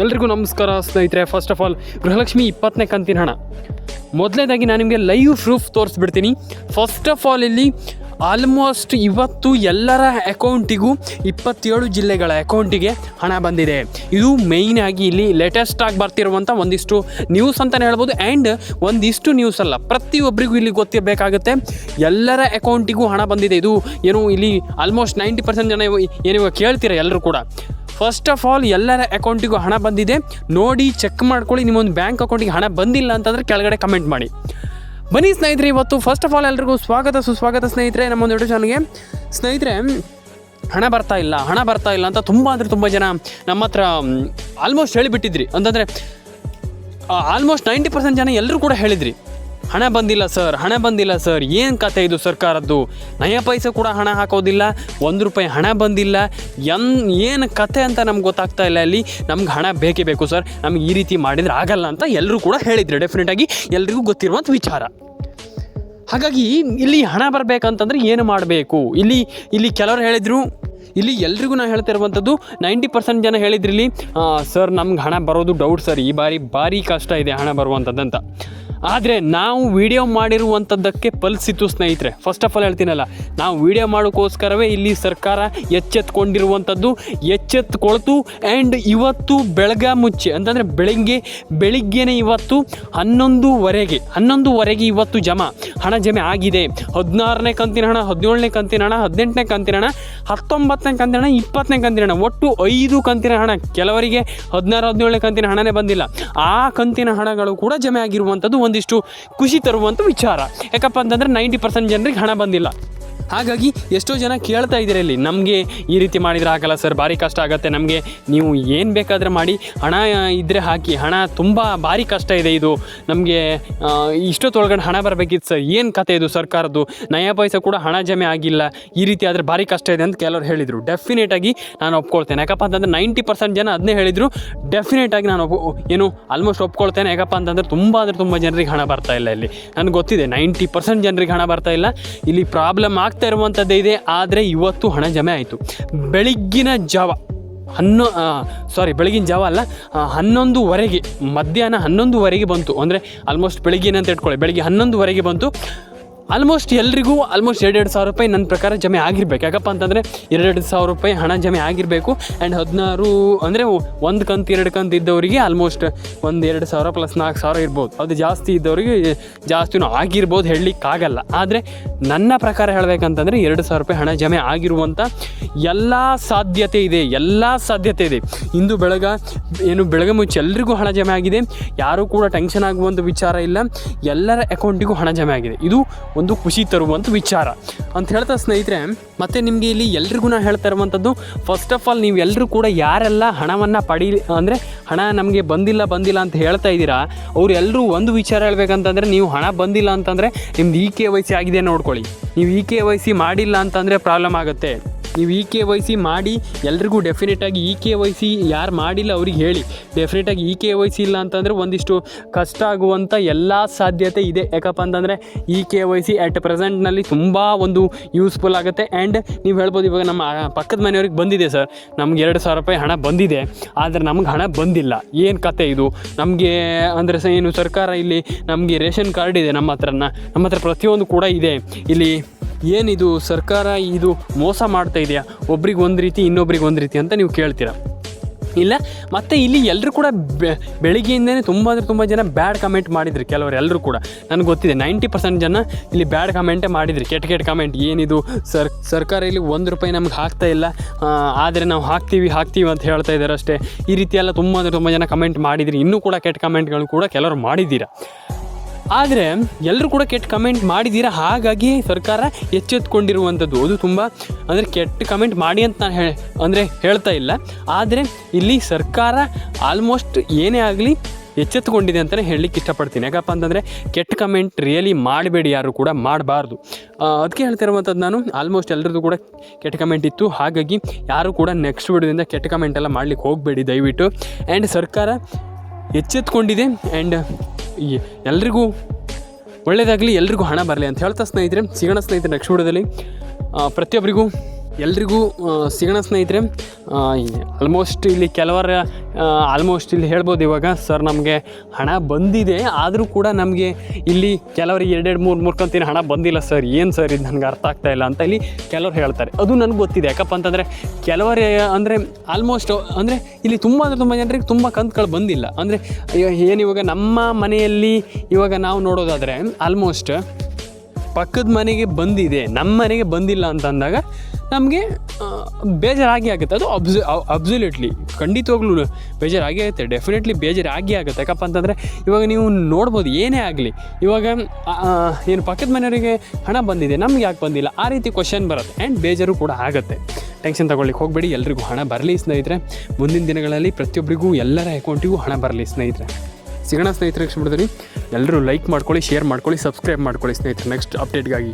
ಎಲ್ರಿಗೂ ನಮಸ್ಕಾರ, ಸ್ನೇಹಿತರೆ. ಫಸ್ಟ್ ಆಫ್ ಆಲ್ ಗೃಹಲಕ್ಷ್ಮಿ ಇಪ್ಪತ್ತನೇ ಕಂತಿನ ಹಣ. ಮೊದಲನೇದಾಗಿ ನಾನು ನಿಮಗೆ ಲೈವ್ ಪ್ರೂಫ್ ತೋರಿಸ್ಬಿಡ್ತೀನಿ. ಫಸ್ಟ್ ಆಫ್ ಆಲ್ ಇಲ್ಲಿ ಆಲ್ಮೋಸ್ಟ್ ಇವತ್ತು ಎಲ್ಲರ ಅಕೌಂಟಿಗೂ ಇಪ್ಪತ್ತೇಳು ಜಿಲ್ಲೆಗಳ ಅಕೌಂಟಿಗೆ ಹಣ ಬಂದಿದೆ. ಇದು ಮೇಯ್ನ್ ಆಗಿ ಇಲ್ಲಿ ಲೇಟೆಸ್ಟ್ ಆಗಿ ಬರ್ತಿರುವಂಥ ಒಂದಿಷ್ಟು ನ್ಯೂಸ್ ಅಂತಲೇ ಹೇಳ್ಬೋದು. ಆ್ಯಂಡ್ ಒಂದಿಷ್ಟು ನ್ಯೂಸ್ ಅಲ್ಲ ಪ್ರತಿಯೊಬ್ಬರಿಗೂ ಇಲ್ಲಿ ಗೊತ್ತಿರಬೇಕಾಗುತ್ತೆ ಎಲ್ಲರ ಅಕೌಂಟಿಗೂ ಹಣ ಬಂದಿದೆ. ಇದು ಏನು ಇಲ್ಲಿ ಆಲ್ಮೋಸ್ಟ್ ನೈಂಟಿ ಪರ್ಸೆಂಟ್ ಜನ ಏನು ಕೇಳ್ತೀರ ಎಲ್ಲರೂ ಕೂಡ? ಫಸ್ಟ್ ಆಫ್ ಆಲ್ ಎಲ್ಲರ ಅಕೌಂಟಿಗೂ ಹಣ ಬಂದಿದೆ. ನೋಡಿ ಚೆಕ್ ಮಾಡ್ಕೊಳ್ಳಿ. ನಿಮ್ಮೊಂದು ಬ್ಯಾಂಕ್ ಅಕೌಂಟಿಗೆ ಹಣ ಬಂದಿಲ್ಲ ಅಂತಂದರೆ ಕೆಳಗಡೆ ಕಮೆಂಟ್ ಮಾಡಿ. ಬನ್ನಿ ಸ್ನೇಹಿತರೆ, ಇವತ್ತು ಫಸ್ಟ್ ಆಫ್ ಆಲ್ ಎಲ್ರಿಗೂ ಸ್ವಾಗತ, ಸುಸ್ವಾಗತ ಸ್ನೇಹಿತರೆ ನಮ್ಮೊಂದು ಯೂಟ್ಯೂಬ್ ಚಾನಲ್ಗೆ ಸ್ನೇಹಿತರೆ, ಹಣ ಬರ್ತಾ ಇಲ್ಲ, ಹಣ ಬರ್ತಾ ಇಲ್ಲ ಅಂತ ತುಂಬ ಅಂದರೆ ತುಂಬ ಜನ ನಮ್ಮ ಹತ್ರ ಆಲ್ಮೋಸ್ಟ್ ಹೇಳಿಬಿಟ್ಟಿದ್ರಿ. ಅಂತಂದರೆ ಆಲ್ಮೋಸ್ಟ್ ನೈಂಟಿ ಪರ್ಸೆಂಟ್ ಜನ ಎಲ್ಲರೂ ಕೂಡ ಹೇಳಿದ್ರಿ. ಹಣ ಬಂದಿಲ್ಲ ಸರ್, ಹಣ ಬಂದಿಲ್ಲ ಸರ್. ಏನು ಕತೆ ಇದು ಸರ್ಕಾರದ್ದು? ನಯ ಪೈಸೆ ಕೂಡ ಹಣ ಹಾಕೋದಿಲ್ಲ, ಒಂದು ರೂಪಾಯಿ ಹಣ ಬಂದಿಲ್ಲ. ಎನ್, ಏನು ಕತೆ ಅಂತ ನಮ್ಗೆ ಗೊತ್ತಾಗ್ತಾ ಇಲ್ಲ ಅಲ್ಲಿ. ನಮ್ಗೆ ಹಣ ಬೇಕೇ ಬೇಕು ಸರ್. ನಮ್ಗೆ ಈ ರೀತಿ ಮಾಡಿದ್ರೆ ಆಗಲ್ಲ ಅಂತ ಎಲ್ಲರೂ ಕೂಡ ಹೇಳಿದ್ರು. ಡೆಫಿನೆಟಾಗಿ ಎಲ್ರಿಗೂ ಗೊತ್ತಿರುವಂಥ ವಿಚಾರ. ಹಾಗಾಗಿ ಇಲ್ಲಿ ಹಣ ಬರಬೇಕಂತಂದ್ರೆ ಏನು ಮಾಡಬೇಕು? ಇಲ್ಲಿ ಇಲ್ಲಿ ಕೆಲವರು ಹೇಳಿದರು, ಇಲ್ಲಿ ಎಲ್ರಿಗೂ ನಾನು ಹೇಳ್ತಿರುವಂಥದ್ದು ನೈಂಟಿ ಪರ್ಸೆಂಟ್ ಜನ ಹೇಳಿದ್ರು ಇಲ್ಲಿ ಸರ್ ನಮ್ಗೆ ಹಣ ಬರೋದು ಡೌಟ್ ಸರ್. ಈ ಬಾರಿ ಭಾರಿ ಕಷ್ಟ ಇದೆ ಹಣ ಬರುವಂಥದ್ದಂತ ಆದರೆ ನಾವು ವಿಡಿಯೋ ಮಾಡಿರುವಂಥದ್ದಕ್ಕೆ ಪಲ್ಸಿತ್ತು ಸ್ನೇಹಿತರೆ. ಫಸ್ಟ್ ಆಫ್ ಆಲ್ ಹೇಳ್ತೀನಲ್ಲ, ನಾವು ವಿಡಿಯೋ ಮಾಡೋಕ್ಕೋಸ್ಕರವೇ ಇಲ್ಲಿ ಸರ್ಕಾರ ಎಚ್ಚೆತ್ಕೊಂಡಿರುವಂಥದ್ದು ಎಚ್ಚೆತ್ಕೊಳ್ತು ಆ್ಯಂಡ್ ಇವತ್ತು ಬೆಳಗ್ಗೆ ಮುಚ್ಚೆ, ಅಂತಂದರೆ ಬೆಳಗ್ಗೆ, ಬೆಳಿಗ್ಗೆನೇ ಇವತ್ತು ಹನ್ನೊಂದುವರೆಗೆ ಹನ್ನೊಂದುವರೆಗೆ ಇವತ್ತು ಜಮಾ, ಹಣ ಜಮೆ ಆಗಿದೆ. ಹದಿನಾರನೇ ಕಂತಿನ ಹಣ, ಹದಿನೇಳನೇ ಕಂತಿನ ಹಣ, ಹದಿನೆಂಟನೇ ಕಂತಿನ ಹಣ, ಹತ್ತೊಂಬತ್ತನೇ ಕಂತಿನ ಹಣ, ಇಪ್ಪತ್ತನೇ ಕಂತಿನ ಹಣ, ಒಟ್ಟು ಐದು ಕಂತಿನ ಹಣ. ಕೆಲವರಿಗೆ ಹದಿನಾರು, ಹದಿನೇಳನೇ ಕಂತಿನ ಹಣನೇ ಬಂದಿಲ್ಲ. ಆ ಕಂತಿನ ಹಣಗಳು ಕೂಡ ಜಮೆ ಆಗಿರುವಂಥದ್ದು ಒಂದಿಷ್ಟು ಖುಷಿ ತರುವಂಥ ವಿಚಾರ. ಯಾಕಪ್ಪ ಅಂತಂದರೆ ನೈಂಟಿ ಪರ್ಸೆಂಟ್ ಜನರಿಗೆ ಹಣ ಬಂದಿಲ್ಲ. ಹಾಗಾಗಿ ಎಷ್ಟೋ ಜನ ಕೇಳ್ತಾ ಇದ್ದೀರ ಇಲ್ಲಿ. ನಮಗೆ ಈ ರೀತಿ ಮಾಡಿದರೆ ಆಗಲ್ಲ ಸರ್, ಭಾರಿ ಕಷ್ಟ ಆಗುತ್ತೆ ನಮಗೆ. ನೀವು ಏನು ಬೇಕಾದರೆ ಮಾಡಿ, ಹಣ ಇದ್ದರೆ ಹಾಕಿ, ಹಣ ತುಂಬ ಭಾರಿ ಕಷ್ಟ ಇದೆ ಇದು. ನಮಗೆ ಇಷ್ಟೊತ್ತೊಳಗಡೆ ಹಣ ಬರಬೇಕಿತ್ತು ಸರ್. ಏನು ಕತೆ ಇದು ಸರ್ಕಾರದ್ದು? ನಯಾ ಪೈಸೆ ಕೂಡ ಹಣ ಜಮೆ ಆಗಿಲ್ಲ. ಈ ರೀತಿ ಆದರೆ ಭಾರಿ ಕಷ್ಟ ಇದೆ ಅಂತ ಕೆಲವರು ಹೇಳಿದರು. ಡೆಫಿನೆಟಾಗಿ ನಾನು ಒಪ್ಕೊಳ್ತೇನೆ. ಯಾಕಪ್ಪ ಅಂತಂದರೆ ನೈಂಟಿ ಪರ್ಸೆಂಟ್ ಜನ ಅದನ್ನೇ ಹೇಳಿದರು. ಡೆಫಿನೆಟಾಗಿ ನಾನು ಏನು ಆಲ್ಮೋಸ್ಟ್ ಒಪ್ಕೊಳ್ತೇನೆ. ಯಾಕಪ್ಪ ಅಂತಂದರೆ ತುಂಬ ಅಂದರೆ ತುಂಬ ಜನರಿಗೆ ಹಣ ಬರ್ತಾ ಇಲ್ಲ ಇಲ್ಲಿ. ನನಗೆ ಗೊತ್ತಿದೆ ನೈಂಟಿ ಪರ್ಸೆಂಟ್ ಜನರಿಗೆ ಹಣ ಬರ್ತಾ ಇಲ್ಲ. ಇಲ್ಲಿ ಪ್ರಾಬ್ಲಮ್ ಆಗ್ತಾ ಇರುವಂಥದ್ದೇ ಇದೆ. ಆದರೆ ಇವತ್ತು ಹಣ ಜಮೆ ಆಯಿತು. ಬೆಳಗ್ಗಿನ ಜಾವ, ಹನ್ನೊ ಸಾರಿ ಬೆಳಗಿನ ಜಾವ ಅಲ್ಲ ಹನ್ನೊಂದುವರೆಗೆ, ಮಧ್ಯಾಹ್ನ ಹನ್ನೊಂದುವರೆಗೆ ಬಂತು. ಅಂದರೆ ಆಲ್ಮೋಸ್ಟ್ ಬೆಳಗ್ಗೆ ಏನಂತ ಇಟ್ಕೊಳ್ಳಿ, ಬೆಳಗ್ಗೆ ಹನ್ನೊಂದುವರೆಗೆ ಬಂತು. ಆಲ್ಮೋಸ್ಟ್ ಎಲ್ರಿಗೂ ಆಲ್ಮೋಸ್ಟ್ ಎರಡೆರಡು ಸಾವಿರ ರೂಪಾಯಿ ನನ್ನ ಪ್ರಕಾರ ಜಮೆ ಆಗಿರ್ಬೇಕು. ಯಾಕಪ್ಪ ಅಂತಂದರೆ ಎರಡೆರಡು ಸಾವಿರ ರೂಪಾಯಿ ಹಣ ಜಮೆ ಆಗಿರಬೇಕು. ಆ್ಯಂಡ್ ಹದಿನಾರು ಅಂದರೆ ಒಂದು ಕಂತು, ಎರಡು ಕಂತು ಇದ್ದವರಿಗೆ ಆಲ್ಮೋಸ್ಟ್ ಒಂದು ಎರಡು ಸಾವಿರ ಪ್ಲಸ್ ನಾಲ್ಕು ಸಾವಿರ ಇರ್ಬೋದು. ಅದು ಜಾಸ್ತಿ ಇದ್ದವರಿಗೆ ಜಾಸ್ತಿನೂ ಆಗಿರ್ಬೋದು ಹೇಳಲಿಕ್ಕಾಗಲ್ಲ. ಆದರೆ ನನ್ನ ಪ್ರಕಾರ ಹೇಳಬೇಕಂತಂದರೆ ಎರಡು ಸಾವಿರ ರೂಪಾಯಿ ಹಣ ಜಮೆ ಆಗಿರುವಂಥ ಎಲ್ಲ ಸಾಧ್ಯತೆ ಇದೆ. ಎಲ್ಲ ಸಾಧ್ಯತೆ ಇದೆ. ಇಂದು ಬೆಳಗ, ಏನು ಬೆಳಗ್ಗೆ ಮುಂಚೆ ಎಲ್ರಿಗೂ ಹಣ ಜಮೆ ಆಗಿದೆ. ಯಾರೂ ಕೂಡ ಟೆನ್ಷನ್ ಆಗುವಂಥ ವಿಚಾರ ಇಲ್ಲ. ಎಲ್ಲರ ಅಕೌಂಟಿಗೂ ಹಣ ಜಮೆ ಆಗಿದೆ. ಇದು ಒಂದು ಖುಷಿ ತರುವಂಥ ವಿಚಾರ. ಅಂತ ಹೇಳ್ತಾ ಸ್ನೇಹಿತರೆ, ಮತ್ತು ನಿಮಗೆ ಇಲ್ಲಿ ಎಲ್ರಿಗೂ ಹೇಳ್ತಾ ಇರುವಂಥದ್ದು ಫಸ್ಟ್ ಆಫ್ ಆಲ್ ನೀವು ಎಲ್ಲರೂ ಕೂಡ ಯಾರೆಲ್ಲ ಹಣವನ್ನು ಪಡಿ, ಅಂದರೆ ಹಣ ನಮಗೆ ಬಂದಿಲ್ಲ ಬಂದಿಲ್ಲ ಅಂತ ಹೇಳ್ತಾ ಇದ್ದೀರಾ ಅವರೆಲ್ಲರೂ ಒಂದು ವಿಚಾರ ಹೇಳ್ಬೇಕಂತಂದರೆ ನೀವು ಹಣ ಬಂದಿಲ್ಲ ಅಂತಂದರೆ ನಿಮ್ದು ಇ ಕೆ ವೈ ಸಿ ಆಗಿದೆ ನೋಡ್ಕೊಳ್ಳಿ. ನೀವು ಇ ಕೆ ವೈ ಸಿ ಮಾಡಿಲ್ಲ ಅಂತಂದರೆ ಪ್ರಾಬ್ಲಮ್ ಆಗುತ್ತೆ. ನೀವು ಇ ಕೆ ವೈ ಸಿ ಮಾಡಿ, ಎಲ್ರಿಗೂ ಡೆಫಿನೆಟಾಗಿ ಇ ಕೆ ವೈ ಸಿ ಯಾರು ಮಾಡಿಲ್ಲ ಅವ್ರಿಗೆ ಹೇಳಿ. ಡೆಫಿನೆಟಾಗಿ ಇ ಕೆ ವೈ ಸಿ ಇಲ್ಲ ಅಂತಂದರೆ ಒಂದಿಷ್ಟು ಕಷ್ಟ ಆಗುವಂಥ ಎಲ್ಲ ಸಾಧ್ಯತೆ ಇದೆ. ಯಾಕಪ್ಪ ಅಂತಂದರೆ E K Y C at ಪ್ರೆಸೆಂಟ್ನಲ್ಲಿ ತುಂಬ ಒಂದು ಯೂಸ್ಫುಲ್ ಆಗುತ್ತೆ. ಆ್ಯಂಡ್ ನೀವು ಹೇಳ್ಬೋದು ಇವಾಗ ನಮ್ಮ ಪಕ್ಕದ ಮನೆಯವ್ರಿಗೆ ಬಂದಿದೆ ಸರ್ ನಮ್ಗೆ ಎರಡು ಸಾವಿರ ರೂಪಾಯಿ ಹಣ ಬಂದಿದೆ. ಆದರೆ ನಮ್ಗೆ ಹಣ ಬಂದಿಲ್ಲ. ಏನು ಕತೆ ಇದು? ನಮಗೆ ಅಂದರೆ ಸ ಏನು ಸರ್ಕಾರ ಇಲ್ಲಿ ನಮಗೆ ರೇಷನ್ ಕಾರ್ಡ್ ಇದೆ ನಮ್ಮ ಹತ್ರನ. ನಮ್ಮ ಹತ್ರ ಪ್ರತಿಯೊಂದು ಕೂಡ ಇದೆ. ಇಲ್ಲಿ ಏನಿದು ಸರ್ಕಾರ ಇದು ಮೋಸ ಮಾಡ್ತಾ ಇದೆಯಾ? ಒಬ್ರಿಗೆ ಒಂದು ರೀತಿ, ಇನ್ನೊಬ್ರಿಗೆ ಒಂದು ರೀತಿ ಅಂತ ನೀವು ಕೇಳ್ತೀರಾ? ಇಲ್ಲ, ಮತ್ತು ಇಲ್ಲಿ ಎಲ್ಲರೂ ಕೂಡ ಬೆಳಿಗ್ಗೆಯಿಂದನೇ ತುಂಬ ಅಂದರೆ ತುಂಬ ಜನ ಬ್ಯಾಡ್ ಕಮೆಂಟ್ ಮಾಡಿದ್ರು ಕೆಲವರು ಎಲ್ಲರೂ ಕೂಡ. ನನಗೆ ಗೊತ್ತಿದೆ, ನೈಂಟಿ ಪರ್ಸೆಂಟ್ ಜನ ಇಲ್ಲಿ ಬ್ಯಾಡ್ ಕಮೆಂಟೇ ಮಾಡಿದ್ರಿ, ಕೆಟ್ಟ ಕೆಟ್ಟ ಕಮೆಂಟ್ ಏನಿದು, ಸರ್, ಸರ್ಕಾರ ಇಲ್ಲಿ ಒಂದು ರೂಪಾಯಿ ನಮ್ಗೆ ಹಾಕ್ತಾ ಇಲ್ಲ. ಆದರೆ ನಾವು ಹಾಕ್ತೀವಿ ಹಾಕ್ತೀವಿ ಅಂತ ಹೇಳ್ತಾ ಇದ್ದಾರೆ ಅಷ್ಟೇ. ಈ ರೀತಿ ಎಲ್ಲ ತುಂಬ ಅಂದರೆ ತುಂಬ ಜನ ಕಮೆಂಟ್ ಮಾಡಿದ್ರಿ. ಇನ್ನೂ ಕೂಡ ಕೆಟ್ಟ ಕಮೆಂಟ್ಗಳು ಕೂಡ ಕೆಲವರು ಮಾಡಿದ್ದೀರಾ? ಆದರೆ ಎಲ್ಲರೂ ಕೂಡ ಕೆಟ್ಟ ಕಮೆಂಟ್ ಮಾಡಿದ್ದೀರಾ ಹಾಗಾಗಿ ಸರ್ಕಾರ ಎಚ್ಚೆತ್ಕೊಂಡಿರುವಂಥದ್ದು ಅದು ತುಂಬ, ಅಂದರೆ ಕೆಟ್ಟ ಕಮೆಂಟ್ ಮಾಡಿ ಅಂತ ನಾನು ಹೇಳಿ ಅಂದರೆ ಹೇಳ್ತಾ ಇಲ್ಲ. ಆದರೆ ಇಲ್ಲಿ ಸರ್ಕಾರ ಆಲ್ಮೋಸ್ಟ್ ಏನೇ ಆಗಲಿ ಎಚ್ಚೆತ್ತುಕೊಂಡಿದೆ ಅಂತಲೇ ಹೇಳಲಿಕ್ಕೆ ಇಷ್ಟಪಡ್ತೀನಿ. ಯಾಕಪ್ಪ ಅಂತಂದರೆ ಕೆಟ್ಟ ಕಮೆಂಟ್ ರಿಯಲಿ ಮಾಡಬೇಡಿ ಯಾರು ಕೂಡ ಮಾಡಬಾರ್ದು. ಅದಕ್ಕೆ ಹೇಳ್ತಿರುವಂಥದ್ದು ನಾನು ಆಲ್ಮೋಸ್ಟ್ ಎಲ್ಲರದ್ದು ಕೂಡ ಕೆಟ್ಟ ಕಮೆಂಟ್ ಇತ್ತು. ಹಾಗಾಗಿ ಯಾರು ಕೂಡ ನೆಕ್ಸ್ಟ್ ವಿಡಿಯೋದಿಂದ ಕೆಟ್ಟ ಕಮೆಂಟ್ ಎಲ್ಲ ಮಾಡ್ಲಿಕ್ಕೆ ಹೋಗಬೇಡಿ ದಯವಿಟ್ಟು. ಆ್ಯಂಡ್ ಸರ್ಕಾರ ಎಚ್ಚೆತ್ಕೊಂಡಿದೆ. ಆ್ಯಂಡ್ ಎಲ್ರಿಗೂ ಒಳ್ಳೆಯದಾಗಲಿ ಎಲ್ರಿಗೂ ಹಣ ಬರಲಿ ಅಂತ ಹೇಳ್ತಾ ಸ್ನೇಹಿತರೆ ಸಿಗೋಣ ಸ್ನೇಹಿತರೆ ನೆಕ್ಸ್ಟ್ ವಿಡಿಯೋದಲ್ಲಿ. ಪ್ರತಿಯೊಬ್ಬರಿಗೂ ಎಲ್ರಿಗೂ ಸಿಗೋಣ ಸ್ನೇಹಿತರೆ. ಆಲ್ಮೋಸ್ಟ್ ಇಲ್ಲಿ ಕೆಲವರ ಆಲ್ಮೋಸ್ಟ್ ಇಲ್ಲಿ ಹೇಳ್ಬೋದು ಇವಾಗ. ಸರ್ ನಮಗೆ ಹಣ ಬಂದಿದೆ. ಆದರೂ ಕೂಡ ನಮಗೆ ಇಲ್ಲಿ ಕೆಲವರಿಗೆ ಎರಡೆರಡು, ಮೂರು ಕಂತಿನ ಹಣ ಬಂದಿಲ್ಲ ಸರ್ ಏನು ಸರ್ ಇದು? ನನಗೆ ಅರ್ಥ ಆಗ್ತಾ ಇಲ್ಲ ಅಂತ ಇಲ್ಲಿ ಕೆಲವ್ರು ಹೇಳ್ತಾರೆ. ಅದು ನನಗೆ ಗೊತ್ತಿದೆ. ಯಾಕಪ್ಪ ಅಂತಂದರೆ ಕೆಲವರೇ, ಅಂದರೆ ಆಲ್ಮೋಸ್ಟ್ ಅಂದರೆ ಇಲ್ಲಿ ತುಂಬ ಅಂದರೆ ತುಂಬ ಜನರಿಗೆ ತುಂಬ ಕಂತುಗಳು ಬಂದಿಲ್ಲ. ಅಂದರೆ ಏನು ಇವಾಗ ನಮ್ಮ ಮನೆಯಲ್ಲಿ ಇವಾಗ ನಾವು ನೋಡೋದಾದರೆ ಆಲ್ಮೋಸ್ಟ್ ಪಕ್ಕದ ಮನೆಗೆ ಬಂದಿದೆ. ನಮ್ಮ ಮನೆಗೆ ಬಂದಿಲ್ಲ ಅಂತ ಅಂದಾಗ ನಮಗೆ ಬೇಜಾರಾಗಿ ಆಗುತ್ತೆ. ಅದು ಅಬ್ಸು ಅಬ್ಸುಲ್ಯೂಟ್ಲಿ ಖಂಡಿತವಾಗ್ಲೂ ಬೇಜಾರಾಗಿ ಆಗುತ್ತೆ. ಡೆಫಿನೆಟ್ಲಿ ಬೇಜಾರಾಗಿ ಆಗುತ್ತೆ. ಯಾಕಪ್ಪ ಅಂತಂದರೆ, ಇವಾಗ ನೀವು ನೋಡ್ಬೋದು, ಏನೇ ಆಗಲಿ. ಇವಾಗ ಏನು ಪಕ್ಕದ ಮನೆಯವರಿಗೆ ಹಣ ಬಂದಿದೆ, ನಮ್ಗೆ ಯಾಕೆ ಬಂದಿಲ್ಲ? ಆ ರೀತಿ ಕ್ವಶನ್ ಬರುತ್ತೆ. ಆ್ಯಂಡ್ ಬೇಜಾರು ಕೂಡ ಆಗುತ್ತೆ. ಟೆನ್ಷನ್ ತಗೊಳ್ಳಿಕ್ಕೆ ಹೋಗಬೇಡಿ. ಎಲ್ರಿಗೂ ಹಣ ಬರಲಿ ಸ್ನೇಹಿತರೆ. ಮುಂದಿನ ದಿನಗಳಲ್ಲಿ ಪ್ರತಿಯೊಬ್ಬರಿಗೂ ಎಲ್ಲರ ಅಕೌಂಟಿಗೂ ಹಣ ಬರಲಿ ಸ್ನೇಹಿತರೆ. ಸಿಗೋಣ ಸ್ನೇಹಿತರೆ ಎಲ್ಲರೂ ಲೈಕ್ ಮಾಡ್ಕೊಳ್ಳಿ ಶೇರ್ ಮಾಡ್ಕೊಳ್ಳಿ ಸಬ್ಸ್ಕ್ರೈಬ್ ಮಾಡ್ಕೊಳ್ಳಿ ಸ್ನೇಹಿತರೆ. ನೆಕ್ಸ್ಟ್ ಅಪ್ಡೇಟ್ಗಾಗಿ